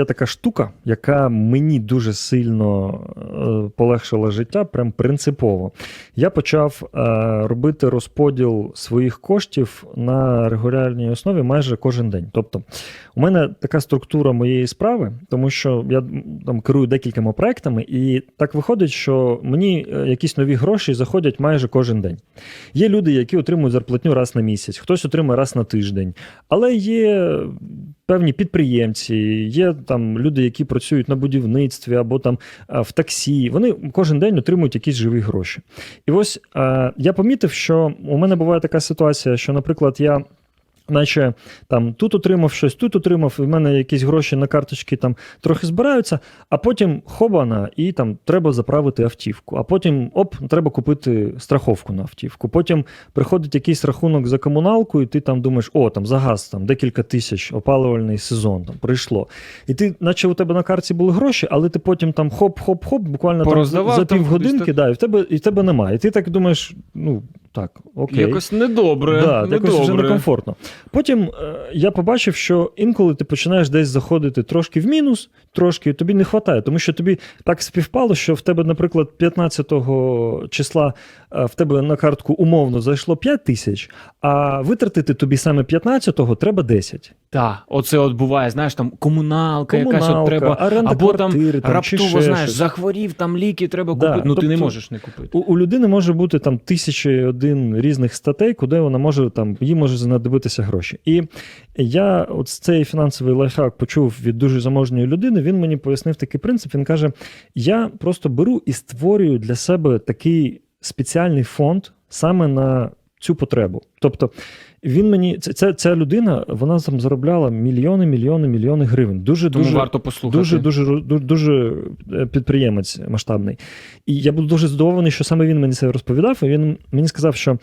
Є така штука, яка мені дуже сильно е, полегшила життя, прям принципово. Я почав е, робити розподіл своїх коштів на регулярній основі майже кожен день. Тобто, у мене така структура моєї справи, тому що я там керую декількома проектами, і так виходить, що мені е, якісь нові гроші заходять майже кожен день. Є люди, які отримують зарплатню раз на місяць, хтось отримує раз на тиждень, але є певні підприємці, є там люди, які працюють на будівництві або там в таксі. Вони кожен день отримують якісь живі гроші. І ось я помітив, що у мене буває така ситуація, що, наприклад, я. Наче там тут отримав щось, тут отримав, і в мене якісь гроші на карточки там трохи збираються, а потім хобана, і там треба заправити автівку. А потім оп, треба купити страховку на автівку. Потім приходить якийсь рахунок за комуналку, і ти там думаєш, о, там за газ там декілька тисяч, опалювальний сезон там прийшло. І ти, наче у тебе на карті були гроші, але ти потім там хоп-хоп-хоп, буквально там, за, півгодинки, да, і в тебе і в тебе немає. І ти так думаєш, ну так, окей. Якось недобре. Да, якось вже некомфортно. Потім е, я побачив, що інколи ти починаєш десь заходити трошки в мінус, трошки тобі не вистачає, тому що тобі так співпало, що в тебе, наприклад, 15 числа в тебе на картку умовно зайшло 5 тисяч, а витратити тобі саме 15-го треба 10. Так, оце от буває, знаєш, там комуналка, якась от треба, або там квартири, там, раптово, знаєш, щось. захворів, там ліки треба Да, купити. Ну ти не тобто можеш не купити. У, у людини може бути там тисячі один різних статей, куди вона може там їй може знадобитися гроші. І я от цей фінансовий лайфхак почув від дуже заможньої людини. Він мені пояснив такий принцип. Він каже: я просто беру і створюю для себе такий спеціальний фонд саме на цю потребу. Тобто. Він мені ця, ця, ця людина, вона там заробляла мільйони, мільйони, мільйони гривень. Дуже Тому дуже варто послухати. Дуже дуже дуже, дуже е, підприємець масштабний. І я був дуже здивований, що саме він мені це розповідав. І він мені сказав, що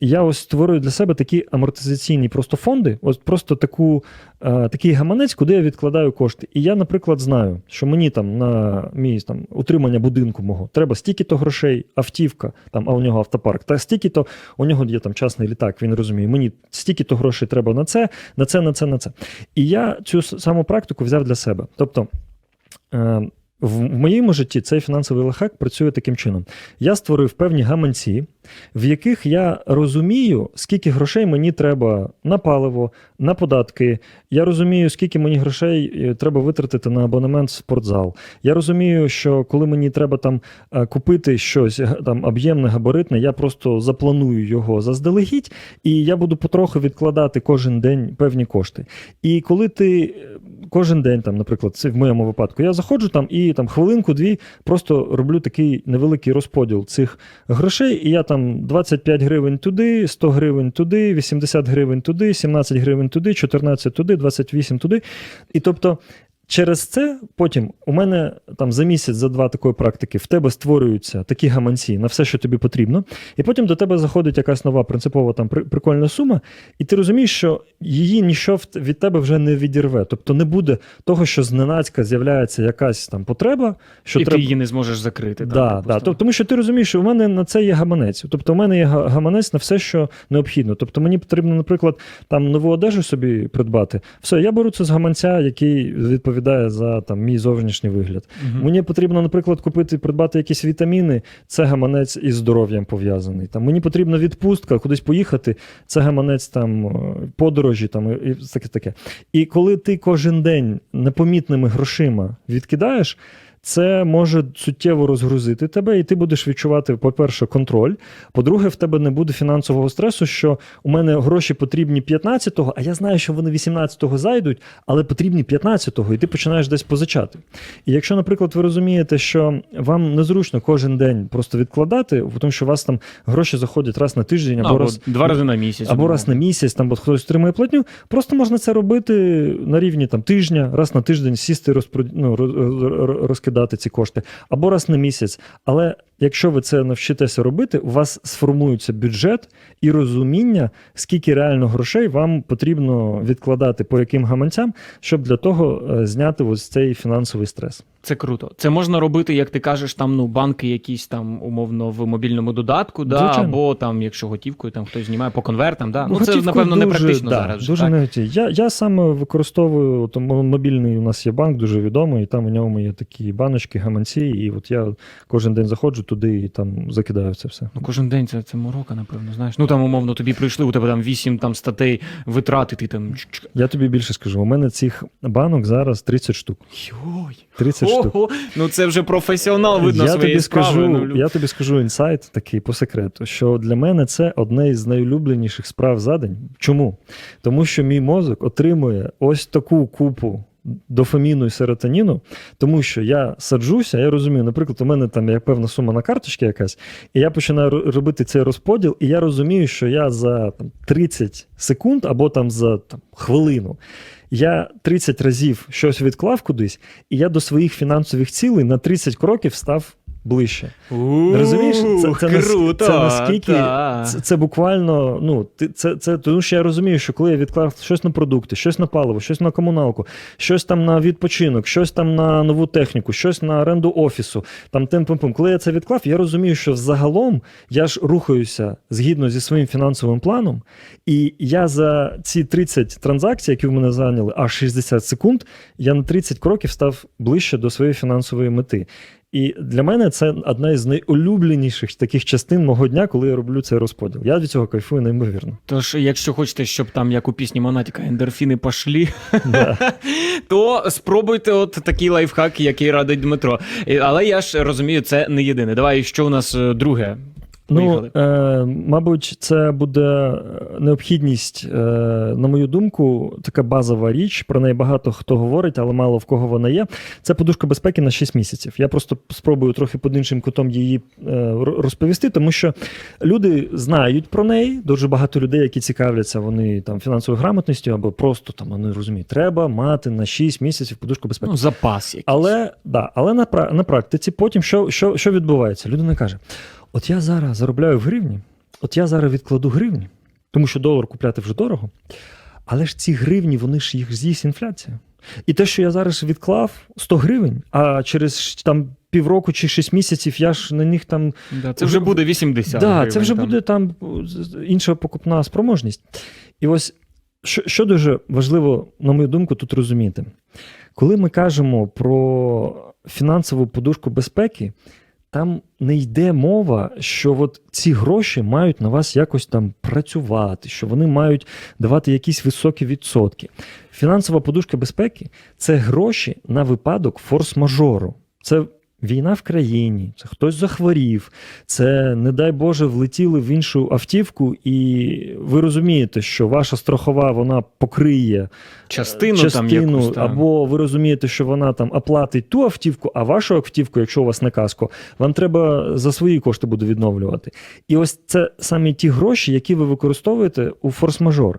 я ось створюю для себе такі амортизаційні просто фонди, ось просто таку, е, такий гаманець, куди я відкладаю кошти. І я, наприклад, знаю, що мені там на мій там утримання будинку мого треба стільки-то грошей, автівка, там, а у нього автопарк, та стільки-то у нього є там частний літак, він розуміє, мені стільки-то грошей треба на це, на це, на це, на це. І я цю саму практику взяв для себе. Тобто. Е, в моєму житті цей фінансовий лайфхак працює таким чином. Я створив певні гаманці, в яких я розумію, скільки грошей мені треба на паливо, на податки. Я розумію, скільки мені грошей е, треба витратити на абонемент в спортзал. Я розумію, що коли мені треба там е, купити щось там об'ємне, габаритне, я просто запланую його заздалегідь, і я буду потроху відкладати кожен день певні кошти. І коли ти е, кожен день, там, наприклад, це в моєму випадку, я заходжу там і там хвилинку-дві просто роблю такий невеликий розподіл цих грошей, і я там 25 гривень туди, 100 гривень туди, 80 гривень туди, 17 гривень туди, 14 туди, 28 туди. І тобто. Через це потім у мене там за місяць, за два такої практики в тебе створюються такі гаманці на все, що тобі потрібно, і потім до тебе заходить якась нова принципова там прикольна сума, і ти розумієш, що її ніщо від тебе вже не відірве. Тобто не буде того, що зненацька з'являється якась там потреба, що і треба. ти її не зможеш закрити. Да, там, да. Тобто, тому що ти розумієш, що у мене на це є гаманець. Тобто, у мене є гаманець на все, що необхідно. Тобто, мені потрібно, наприклад, там нову одежу собі придбати. Все, я беру це з гаманця, який відповідає за там мій зовнішній вигляд. Угу. Мені потрібно, наприклад, купити, придбати якісь вітаміни. Це гаманець із здоров'ям пов'язаний. Там мені потрібна відпустка, кудись поїхати. Це гаманець там е, подорожі, там і таке таке. І коли ти кожен день непомітними грошима відкидаєш. Це може суттєво розгрузити тебе, і ти будеш відчувати, по-перше, контроль. По-друге, в тебе не буде фінансового стресу, що у мене гроші потрібні 15-го, а я знаю, що вони 18-го зайдуть, але потрібні 15-го, і ти починаєш десь позичати. І якщо, наприклад, ви розумієте, що вам незручно кожен день просто відкладати, тому що у вас там гроші заходять раз на тиждень або, або раз два рази на місяць. або раз на місяць, там от хтось отримує платню. Просто можна це робити на рівні там тижня, раз на тиждень сісти, розпро... ну, роз- роз- ці кошти, або раз на місяць. Але якщо ви це навчитеся робити, у вас сформується бюджет і розуміння, скільки реально грошей вам потрібно відкладати по яким гаманцям, щоб для того е, зняти ось цей фінансовий стрес. Це круто. Це можна робити, як ти кажеш, там ну банки якісь там умовно в мобільному додатку, да, Звичайно. або там, якщо готівкою, там хтось знімає по конвертам. Да. Ну, це готівкою напевно не практично да, зараз. Дуже не. Я, я саме використовую м- мобільний. У нас є банк дуже відомий, і там у ньому є такі баночки, гаманці, і от я кожен день заходжу туди і там закидаю це все. Ну, кожен день це, це морока, напевно, знаєш. Ну там, умовно, тобі прийшли, у тебе там вісім там статей витрати, ти там. Я тобі більше скажу. У мене цих банок зараз 30 штук. Йой. 30 штук. Ого, ну це вже професіонал видно я своєї тобі справи. скажу, ну, я тобі скажу інсайт такий по секрету, що для мене це одне із найулюбленіших справ за день. Чому? Тому що мій мозок отримує ось таку купу. Дофаміну і серотоніну, тому що я саджуся, я розумію, наприклад, у мене там є певна сума на карточці якась, і я починаю робити цей розподіл, і я розумію, що я за там, 30 секунд або там за там, хвилину я 30 разів щось відклав кудись, і я до своїх фінансових цілей на 30 кроків став ближче. Розумієш, це, це, круто, це наскільки це, це буквально. Ну, ти- це, це тому, що я розумію, що коли я відклав щось на продукти, щось на паливо, щось на комуналку, щось там на відпочинок, щось там на нову техніку, щось на оренду офісу, там тим пим Коли я це відклав, я розумію, що взагалом я ж рухаюся згідно зі своїм фінансовим планом, і я за ці 30 транзакцій, які в мене зайняли аж 60 секунд, я на 30 кроків став ближче до своєї фінансової мети. І для мене це одна із найулюбленіших таких частин мого дня, коли я роблю цей розподіл. Я від цього кайфую неймовірно. Тож, якщо хочете, щоб там, як у пісні Монатіка, ендорфіни пошлі, Да. то спробуйте от такий лайфхак, який радить Дмитро. Але я ж розумію, це не єдине. Давай, що у нас е, Ну, е, мабуть, це буде е, необхідність, е, на мою думку, така базова річ. Про неї багато хто говорить, але мало в кого вона є. Це подушка безпеки на 6 місяців. Я просто спробую трохи під іншим кутом її е, розповісти, тому що люди знають про неї. Дуже багато людей, які цікавляться, вони там фінансовою грамотністю або просто там вони розуміють, треба мати на 6 місяців подушку безпеки. Ну, запас якийсь. Але, да, але на, на практиці потім що, що, що відбувається? Людина каже: от я зараз заробляю в гривні, от я зараз відкладу гривні, тому що долар купляти вже дорого. Але ж ці гривні, вони ж їх з'їсть інфляція. І те, що я зараз відклав 100 гривень, а через там півроку чи 6 місяців я ж на них там Да, це вже буде 80. Да, гривень це вже там. буде там інша покупна спроможність. І ось що, що дуже важливо, на мою думку, тут розуміти. Коли ми кажемо про фінансову подушку безпеки, там не йде мова, що от ці гроші мають на вас якось там працювати, що вони мають давати якісь високі відсотки. Фінансова подушка безпеки це гроші на випадок форс-мажору. Це війна в країні, це хтось захворів, це, не дай Боже, влетіли в іншу автівку, і ви розумієте, що ваша страхова вона покриє частину, частину там якусь або ви розумієте, що вона там оплатить ту автівку, а вашу автівку, якщо у вас не каско, вам треба за свої кошти буде відновлювати. І ось це саме ті гроші, які ви використовуєте у форс-мажор.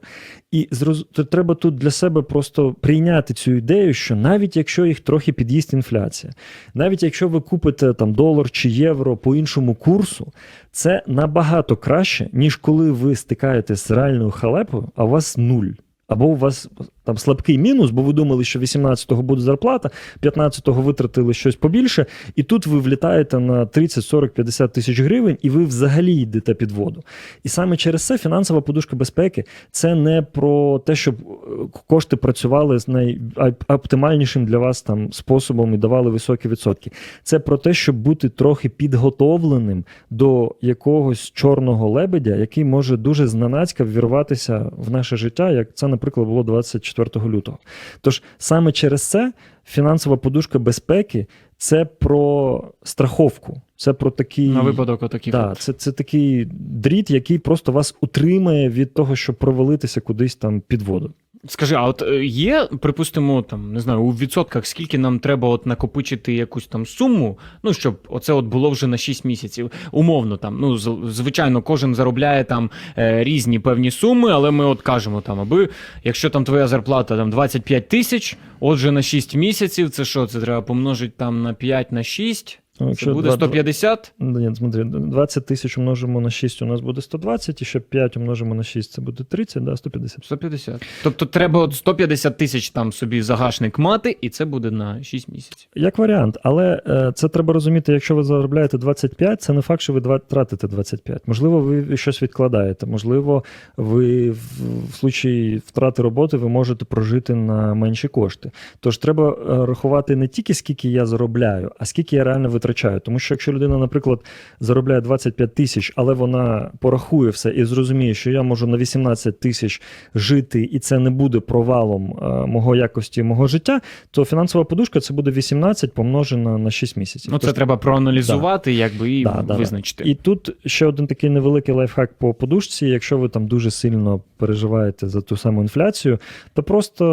І зроз... треба тут для себе просто прийняти цю ідею, що навіть якщо їх трохи під'їсть інфляція, навіть якщо ви купите там долар чи євро по іншому курсу, це набагато краще, ніж коли ви стикаєтесь з реальною халепою, а у вас нуль. Або у вас там слабкий мінус, бо ви думали, що 18-го буде зарплата, 15-го витратили щось побільше, і тут ви влітаєте на 30, 40, 50 тисяч гривень, і ви взагалі йдете під воду. І саме через це фінансова подушка безпеки це не про те, щоб е, кошти працювали з найоптимальнішим для вас там способом і давали високі відсотки. Це про те, щоб бути трохи підготовленим до якогось чорного лебедя, який може дуже зненацька ввірватися в наше життя, як це, наприклад, було 24 лютого. Тож саме через це фінансова подушка безпеки це про страховку, це про такий. На випадок отаких. Да, це, це такий дріт, який просто вас утримає від того, щоб провалитися кудись там під воду. Скажи, а от е, є, припустимо, там не знаю, у відсотках, скільки нам треба от накопичити якусь там суму, ну щоб оце от було вже на 6 місяців. Умовно там. Ну звичайно, кожен заробляє там е, різні певні суми, але ми от кажемо там, аби якщо там твоя зарплата там 25 тисяч, отже на 6 місяців, це що? Це треба помножити там на 5 на 6. Це Якщо буде 150. два- Ні, смотри, 20 тисяч умножимо на 6, у нас буде 120, і ще 5 умножимо на 6, це буде 30, да, 150. 150. Тобто треба от 150 тисяч там собі загашник мати, і це буде на 6 місяців. Як варіант, але е, це треба розуміти, якщо ви заробляєте 25, це не факт, що ви два- тратите 25. Можливо, ви щось відкладаєте, можливо, ви в, в случаї втрати роботи ви можете прожити на менші кошти. Тож треба е, рахувати не тільки скільки я заробляю, а скільки я реально витрачаю. Тому що якщо людина, наприклад, заробляє 25 тисяч, але вона порахує все і зрозуміє, що я можу на 18 тисяч жити, і це не буде провалом е, мого якості мого життя, то фінансова подушка це буде 18 помножено на 6 місяців. Ну, це Тож- треба проаналізувати, якби і Да, да, да. визначити. і тут ще один такий невеликий лайфхак по подушці. Якщо ви там дуже сильно переживаєте за ту саму інфляцію, то просто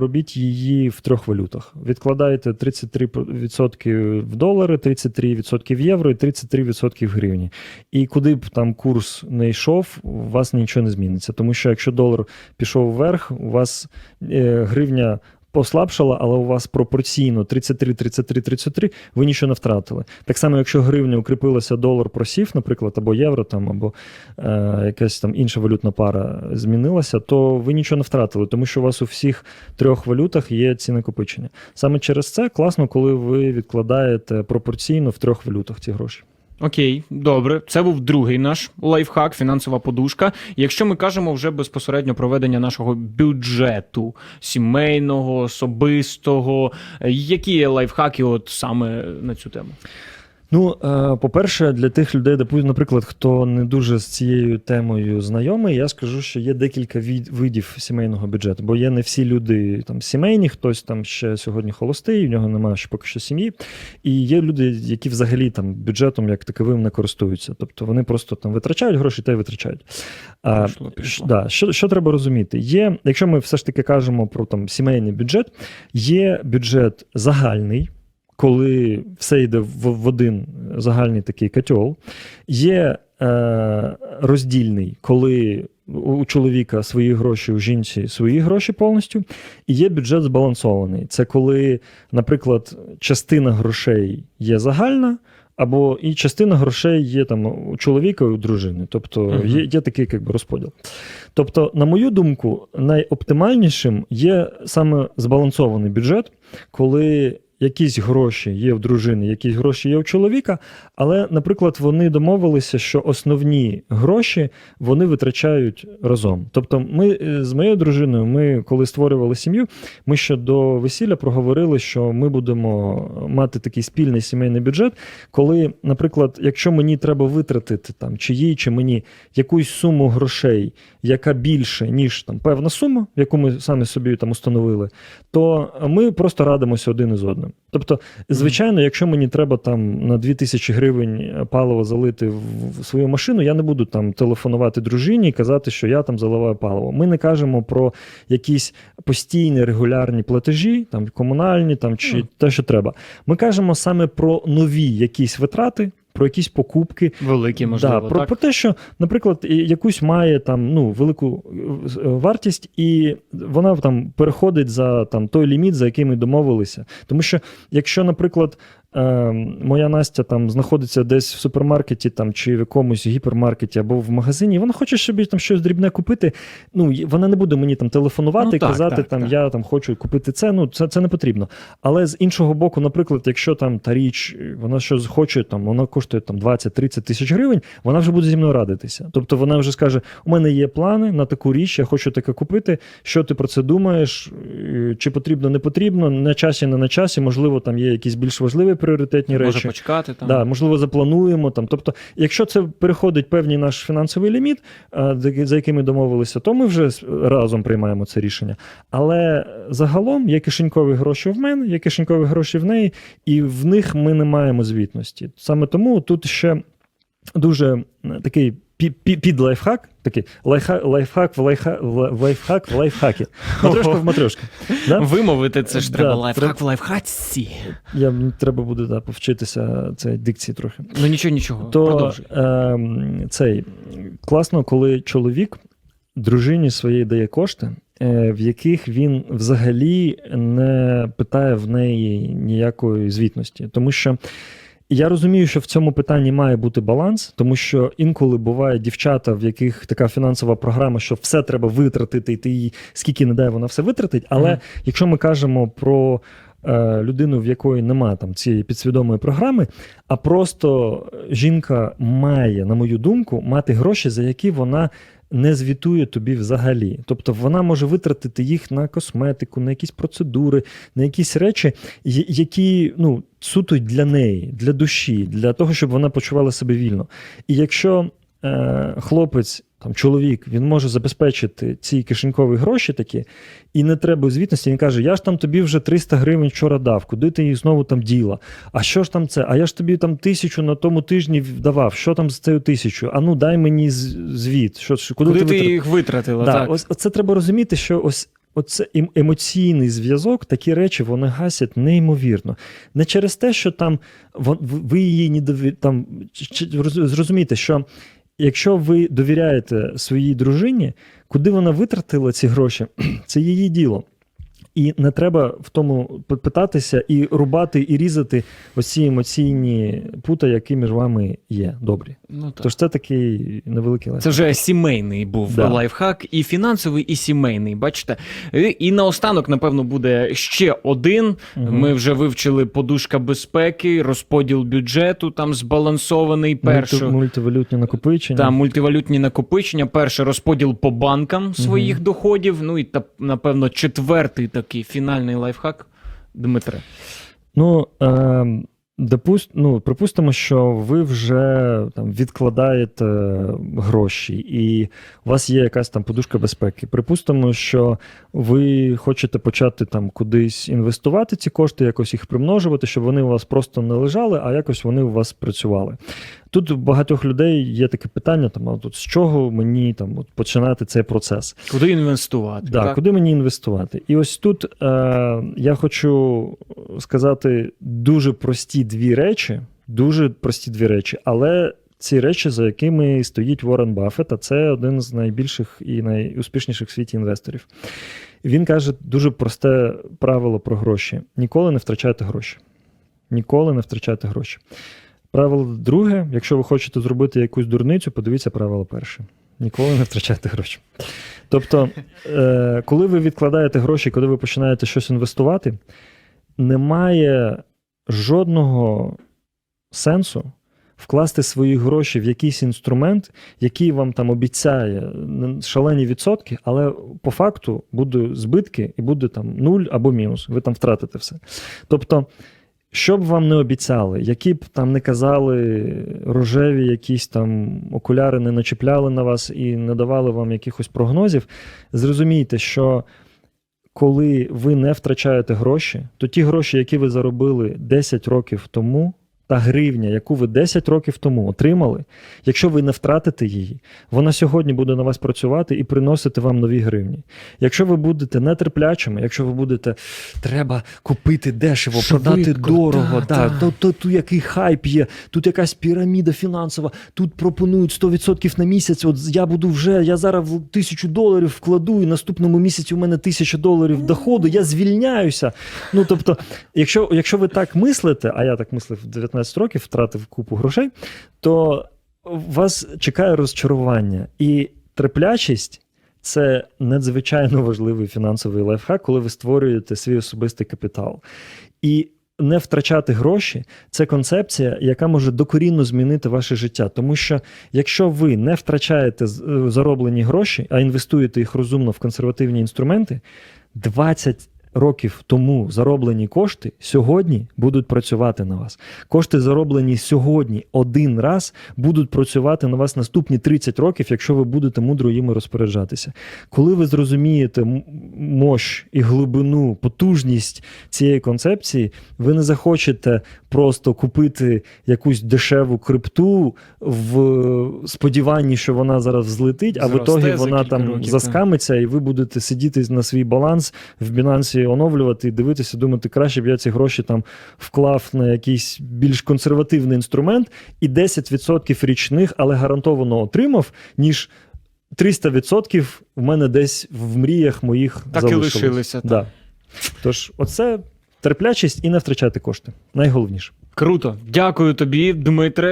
робіть її в трьох валютах. Відкладайте 33% в долари, 33% в євро і 33% в гривні. І куди б там курс не йшов, у вас нічого не зміниться. Тому що якщо долар пішов вверх, у вас е, гривня. Послабшала, але у вас пропорційно 33, 33, 33, ви нічого не втратили. Так само, якщо гривня укріпилася, долар просів, наприклад, або євро, там, або е, якась там інша валютна пара змінилася, то ви нічого не втратили, тому що у вас у всіх трьох валютах є ці накопичення. Саме через це класно, коли ви відкладаєте пропорційно в трьох валютах ці гроші. Окей, добре. Це був другий наш лайфхак, фінансова подушка. Якщо ми кажемо вже безпосередньо проведення нашого бюджету сімейного, особистого, які є лайфхаки, от саме на цю тему? Ну, е, по-перше, для тих людей, наприклад, хто не дуже з цією темою знайомий, я скажу, що є декілька видів сімейного бюджету, бо є не всі люди там сімейні, хтось там ще сьогодні холостий, у нього немає ще поки що сім'ї. І є люди, які взагалі там бюджетом як таковим не користуються. Тобто вони просто там витрачають гроші та й витрачають. А, Пішло, пішло. Да, що, що треба розуміти? Є, якщо ми все ж таки кажемо про там сімейний бюджет, є бюджет загальний коли все йде в, в один загальний такий котел. Є е, роздільний, коли у чоловіка свої гроші, у жінці свої гроші повністю. І є бюджет збалансований. Це коли, наприклад, частина грошей є загальна. Або і частина грошей є там у чоловіка і у дружини. Тобто Мгм. є, є такий якби, розподіл. Тобто, на мою думку, найоптимальнішим є саме збалансований бюджет, коли якісь гроші є в дружини, якісь гроші є у чоловіка, але, наприклад, вони домовилися, що основні гроші вони витрачають разом. Тобто, ми е, з моєю дружиною, ми коли створювали сім'ю, ми ще до весілля проговорили, що ми будемо мати такий спільний сімейний бюджет, коли, наприклад, якщо мені треба витратити там чи їй, чи мені якусь суму грошей, яка більше, ніж там певна сума, яку ми самі собі там установили, то ми просто радимося один із одним. Тобто, звичайно, якщо мені треба там на 2000 гривень паливо залити в свою машину, я не буду там телефонувати дружині і казати, що я там заливаю паливо. Ми не кажемо про якісь постійні регулярні платежі, там комунальні, там чи mm. те, що треба. Ми кажемо саме про нові якісь витрати. Про якісь покупки, Великі, можливо, да, про, так? про те, що, наприклад, якусь має там ну велику е, е, вартість, і вона там переходить за там той ліміт, за який ми домовилися. Тому що, якщо, наприклад, е, моя Настя там знаходиться десь в супермаркеті там чи в якомусь гіпермаркеті або в магазині, і вона хоче собі там щось дрібне купити. Ну вона не буде мені там телефонувати Ну, і так, казати, так, там так. я там хочу купити це. Ну це, це не потрібно. Але з іншого боку, наприклад, якщо там та річ, вона щось хоче, там вона коштує там 20-30 тисяч гривень, вона вже буде зі мною радитися. Тобто вона вже скаже: у мене є плани на таку річ, я хочу таке купити. Що ти про це думаєш? Е, Чи потрібно, не потрібно? На часі, не на часі, можливо, там є якісь більш важливі пріоритетні Може речі. почекати там. Да, можливо, заплануємо там. Тобто, якщо це переходить певний наш фінансовий ліміт, за- за яким ми домовилися, то ми вже разом приймаємо це рішення. Але загалом є кишенькові гроші в мене, є кишенькові гроші в неї, і в них ми не маємо звітності. Саме тому тут ще дуже е, такий. Пі- пі- Під лайфхак, такий лайфхак, лайфхак в лайфхак, в лайфхак в лайфхакі. Матрешка в матрешка. Да? Вимовити це ж Да, треба лайфхак треба- в лайфхаці. Я, треба буде да, повчитися цієї дикції трохи. Ну нічого, нічого. То Продовжуй. е, цей класно, коли чоловік дружині своїй дає кошти, е, в яких він взагалі не питає в неї ніякої звітності. Тому що я розумію, що в цьому питанні має бути баланс, тому що інколи бувають дівчата, в яких така фінансова програма, що все треба витратити, і ти їй скільки не дай, вона все витратить. Але Мгм. якщо ми кажемо про е, людину, в якої немає там цієї підсвідомої програми, а просто жінка має, на мою думку, мати гроші, за які вона. Не звітує тобі взагалі. Тобто вона може витратити їх на косметику, на якісь процедури, на якісь речі, які ну, суто для неї, для душі, для того, щоб вона почувала себе вільно. І якщо е, хлопець, там, чоловік, він може забезпечити ці кишенькові гроші такі, і не треба звітності, він каже: Я ж там тобі вже 300 гривень вчора дав, куди ти їх знову там діла? А що ж там це? А я ж тобі там тисячу на тому тижні давав. Що там з цією тисячою? А ну дай мені звіт. Що, що, куди, Куди ти ти їх витратила? Да, так. ось це треба розуміти, що ось. Оце ем- емоційний зв'язок, такі речі вони гасять неймовірно. Не через те, що там ви її не дові... там зрозумійте, що якщо ви довіряєте своїй дружині, куди вона витратила ці гроші, це її діло. І не треба в тому питатися і рубати, і різати оці емоційні пута, які між вами є добрі. Ну, так. Тож це такий невеликий лайфхак. Це вже сімейний був Да. лайфхак, і фінансовий, і сімейний. Бачите? І, і наостанок, напевно, буде ще один. Мгм. Ми вже вивчили подушка безпеки, розподіл бюджету, там збалансований перше. Мульти- мультивалютні накопичення. Та мультивалютні накопичення. Перше розподіл по банкам своїх доходів. Ну і та, напевно, четвертий такий фінальний лайфхак. Дмитре. Ну, е, допуст, ну, припустимо, що ви вже там, відкладаєте гроші, і у вас є якась там подушка безпеки. Припустимо, що ви хочете почати там кудись інвестувати ці кошти, якось їх примножувати, щоб вони у вас просто не лежали, а якось вони у вас працювали. Тут у багатьох людей є таке питання: там, а от з чого мені там от, починати цей процес? Куди інвестувати? Да, так? куди мені інвестувати? І ось тут е, я хочу сказати дуже прості дві речі, дуже прості дві речі, але ці речі, за якими стоїть Уоррен Баффет, а це один з найбільших і найуспішніших в світі інвесторів. Він каже дуже просте правило про гроші: ніколи не втрачайте гроші. Ніколи не втрачайте гроші. Правило друге, якщо ви хочете зробити якусь дурницю, подивіться правило перше. Ніколи не втрачайте гроші. Тобто, е, коли ви відкладаєте гроші, коли ви починаєте щось інвестувати, немає жодного сенсу вкласти свої гроші в якийсь інструмент, який вам там обіцяє шалені відсотки, але по факту будуть збитки і буде там нуль або мінус. Ви там втратите все. Тобто, що б вам не обіцяли, які б там не казали рожеві якісь там окуляри не начіпляли на вас і не давали вам якихось прогнозів, зрозумійте, що коли ви не втрачаєте гроші, то ті гроші, які ви заробили 10 років тому, та гривня, яку ви 10 років тому отримали, якщо ви не втратите її, вона сьогодні буде на вас працювати і приносити вам нові гривні. Якщо ви будете нетерплячими, якщо ви будете треба купити дешево, продати дорого, та, да, та. то, то тут який хайп є, тут якась піраміда фінансова, тут пропонують 100% на місяць. От я буду вже, я зараз тисячу доларів вкладу, і наступному місяці у мене тисяча доларів доходу, я звільняюся. Ну тобто, якщо, якщо ви так мислите, а я так мислив в 19 років, втратив купу грошей, то вас чекає розчарування і терплячість. Це надзвичайно важливий фінансовий лайфхак, коли ви створюєте свій особистий капітал. І не втрачати гроші це концепція, яка може докорінно змінити ваше життя. Тому що якщо ви не втрачаєте е, зароблені гроші, а інвестуєте їх розумно в консервативні інструменти, 20 років тому зароблені кошти сьогодні будуть працювати на вас. Кошти, зароблені сьогодні один раз, будуть працювати на вас наступні 30 років, якщо ви будете мудро їми розпоряджатися. Коли ви зрозумієте мощ і глибину, потужність цієї концепції, ви не захочете просто купити якусь дешеву крипту в сподіванні, що вона зараз взлетить, а в ітогі вона там років, заскамиться, і ви будете сидіти на свій баланс в Оновлювати і дивитися, думати, краще б я ці гроші там вклав на якийсь більш консервативний інструмент і 10% річних, але гарантовано отримав, ніж 300% в мене десь в мріях моїх Так і лишилися, так. Да. Тож, оце терплячість і не втрачати кошти. Найголовніше. Круто. Дякую тобі, Дмитре.